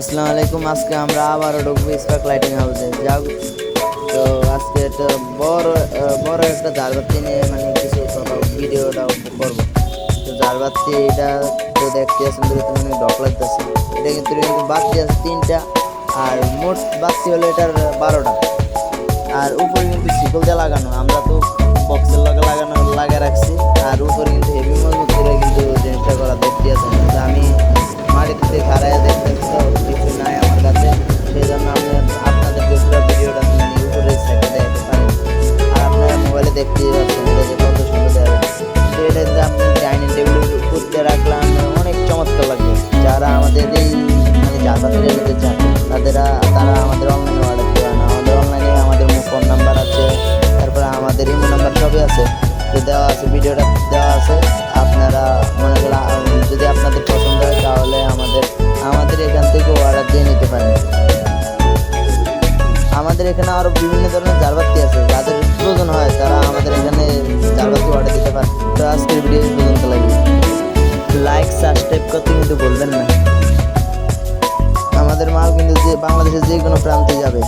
আসসালামু আলাইকুম, আজকে আমরা আবারও ঢুকবো স্পার্ক লাইটিং হাউসে যাও তো আজকে একটা বড় বড় একটা ঝাড়বাতি নিয়ে মানে কিছু ভিডিওটা করব। তো ঝাড়বাতি এটা তো দেখতে আছেন দূরে তো মানে ডক লাগতেছে। এটা কিন্তু কিন্তু বাতি আছে তিনটা, আর মোট বাতি হলো এটার বারোটা। আর উপরে কিন্তু শিকল দিয়ে লাগানো, আমরা তো ডাইনিং টেবিলের উপর দিয়ে রাখলাম। অনেক চমৎকার লাগবে যারা আমাদের এই মানে জাপাতে নিতে চান তাদেরা, তারা আমাদের অনলাইনে অর্ডার করে না। আমাদের অনলাইনে আমাদের ফোন নাম্বার আছে, তারপরে আমাদের ইমো নাম্বার সবই আছে। তো দেওয়া আছে, ভিডিওটা দেওয়া আছে। আপনারা মনে যদি আপনাদের পছন্দ হয়, তাহলে আমাদের আমাদের এখান থেকে অর্ডার দিয়ে নিতে পারেন। আমাদের এখানে আরও বিভিন্ন ধরনের জারবাতি আছে। করতে কিন্তু বলবেন না। আমাদের মাল কিন্তু যে বাংলাদেশের যে কোনো প্রান্তে যাবে।